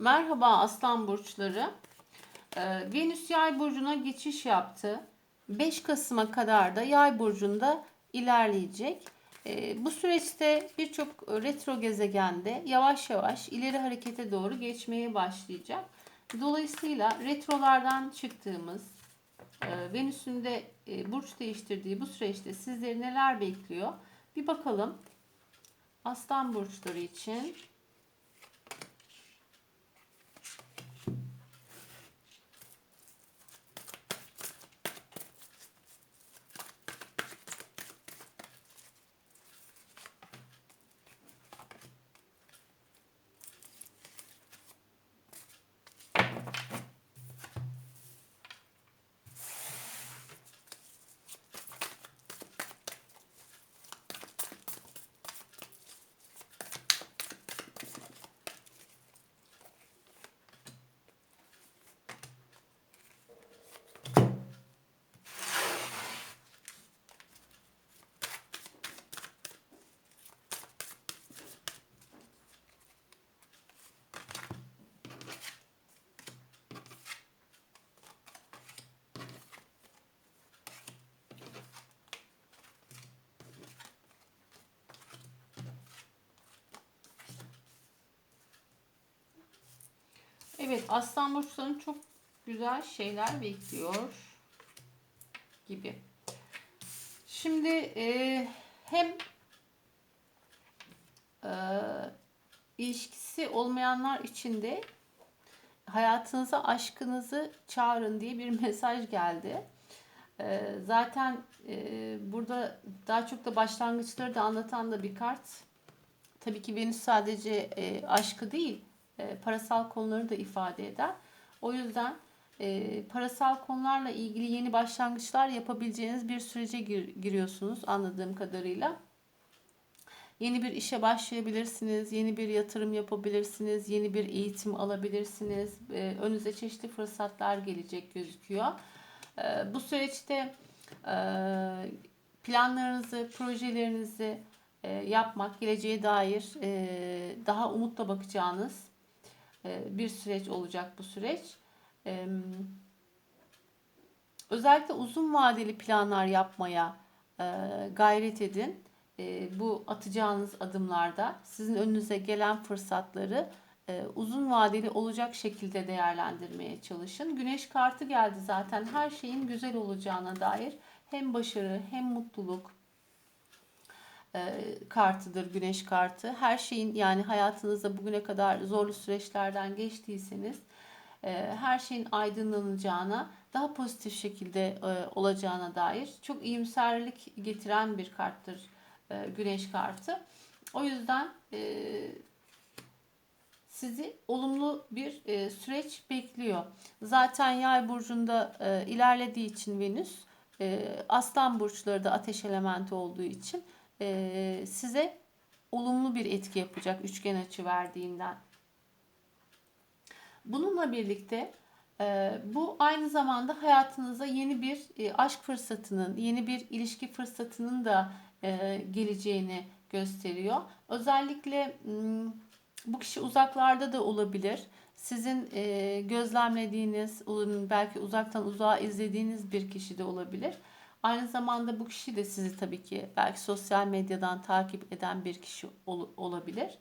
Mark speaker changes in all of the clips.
Speaker 1: Merhaba Aslan Burçları. Ee, Venüs Yay Burcu'na geçiş yaptı. 5 Kasım'a kadar da Yay Burcu'nda ilerleyecek. Ee, bu süreçte birçok retro gezegende yavaş yavaş ileri harekete doğru geçmeye başlayacak. Dolayısıyla retrolardan çıktığımız, e, Venüs'ün de e, burç değiştirdiği bu süreçte sizleri neler bekliyor? Bir bakalım. Aslan burçları için Evet, Aslan burçlarını çok güzel şeyler bekliyor gibi. Şimdi e, hem e, ilişkisi olmayanlar için de hayatınıza aşkınızı çağırın diye bir mesaj geldi. E, zaten e, burada daha çok da başlangıçları da anlatan da bir kart. Tabii ki Venüs sadece e, aşkı değil, e, parasal konuları da ifade eder. O yüzden e, parasal konularla ilgili yeni başlangıçlar yapabileceğiniz bir sürece gir, giriyorsunuz anladığım kadarıyla. Yeni bir işe başlayabilirsiniz, yeni bir yatırım yapabilirsiniz, yeni bir eğitim alabilirsiniz. E, önünüze çeşitli fırsatlar gelecek gözüküyor. Bu süreçte planlarınızı, projelerinizi yapmak, geleceğe dair daha umutla bakacağınız bir süreç olacak bu süreç. E, özellikle uzun vadeli planlar yapmaya e, gayret edin. Bu atacağınız adımlarda sizin önünüze gelen fırsatları uzun vadeli olacak şekilde değerlendirmeye çalışın. Güneş kartı geldi zaten her şeyin güzel olacağına dair hem başarı hem mutluluk e, kartıdır güneş kartı. Her şeyin yani hayatınızda bugüne kadar zorlu süreçlerden geçtiyseniz e, her şeyin aydınlanacağına, daha pozitif şekilde e, olacağına dair çok iyimserlik getiren bir karttır güneş kartı. O yüzden sizi olumlu bir süreç bekliyor. Zaten yay burcunda ilerlediği için Venüs, aslan burçları da ateş elementi olduğu için e, size olumlu bir etki yapacak üçgen açı verdiğinden. Bununla birlikte e, bu aynı zamanda hayatınıza yeni bir e, aşk fırsatının, yeni bir ilişki fırsatının da e, geleceğini gösteriyor. Özellikle m, bu kişi uzaklarda da olabilir. Sizin gözlemlediğiniz, belki uzaktan uzağa izlediğiniz bir kişi de olabilir. Aynı zamanda bu kişi de sizi tabii ki belki sosyal medyadan takip eden bir kişi ol, olabilir.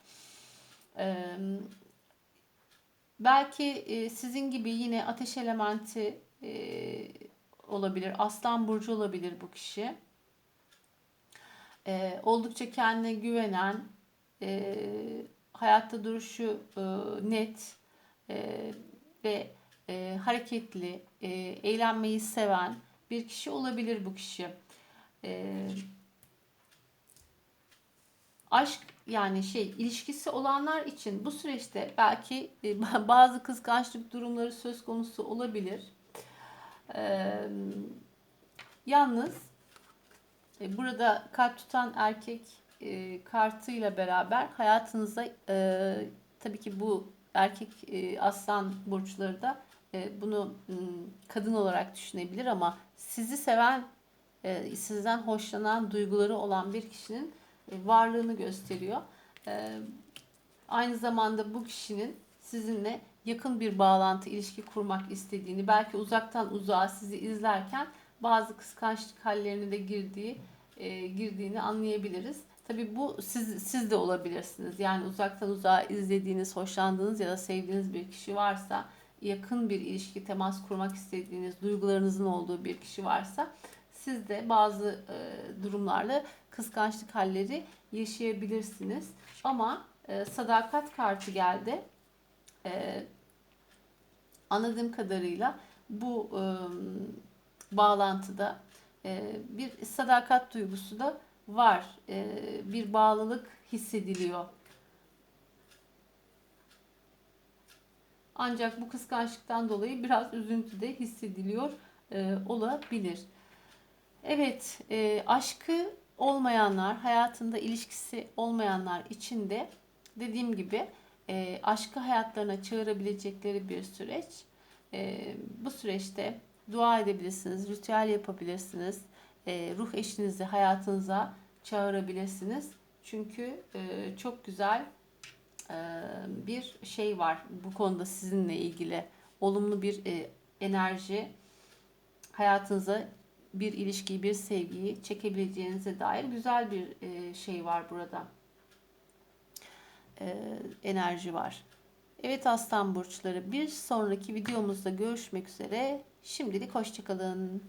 Speaker 1: Ee, belki e, sizin gibi yine ateş elementi e, olabilir. Aslan burcu olabilir bu kişi. E, oldukça kendine güvenen, e, hayatta duruşu e, net e, ve e, hareketli, e, eğlenmeyi seven, bir kişi olabilir bu kişi. Ee, aşk yani şey ilişkisi olanlar için bu süreçte belki e, bazı kıskançlık durumları söz konusu olabilir. Ee, yalnız e, burada kalp tutan erkek e, kartıyla beraber hayatınıza e, tabii ki bu erkek e, aslan burçları da bunu kadın olarak düşünebilir ama sizi seven, e, sizden hoşlanan duyguları olan bir kişinin e, varlığını gösteriyor. Aynı zamanda bu kişinin sizinle yakın bir bağlantı, ilişki kurmak istediğini, belki uzaktan uzağa sizi izlerken bazı kıskançlık hallerine de girdiği e, girdiğini anlayabiliriz. Tabii bu siz siz de olabilirsiniz. Yani uzaktan uzağa izlediğiniz, hoşlandığınız ya da sevdiğiniz bir kişi varsa, yakın bir ilişki, temas kurmak istediğiniz, duygularınızın olduğu bir kişi varsa siz de bazı e, durumlarla kıskançlık halleri yaşayabilirsiniz. Ama e, sadakat kartı geldi. E, anladığım kadarıyla bu e, bağlantıda e, bir sadakat duygusu da var. E, bir bağlılık hissediliyor. Ancak bu kıskançlıktan dolayı biraz üzüntü de hissediliyor e, olabilir. Evet, e, aşkı olmayanlar, hayatında ilişkisi olmayanlar için de dediğim gibi e, aşkı hayatlarına çağırabilecekleri bir süreç. E, bu süreçte dua edebilirsiniz, ritüel yapabilirsiniz, e, ruh eşinizi hayatınıza çağırabilirsiniz. Çünkü e, çok güzel bir şey var bu konuda sizinle ilgili olumlu bir enerji hayatınıza bir ilişkiyi, bir sevgiyi çekebileceğinize dair güzel bir şey var burada. Enerji var. Evet aslan burçları bir sonraki videomuzda görüşmek üzere. Şimdilik hoşçakalın.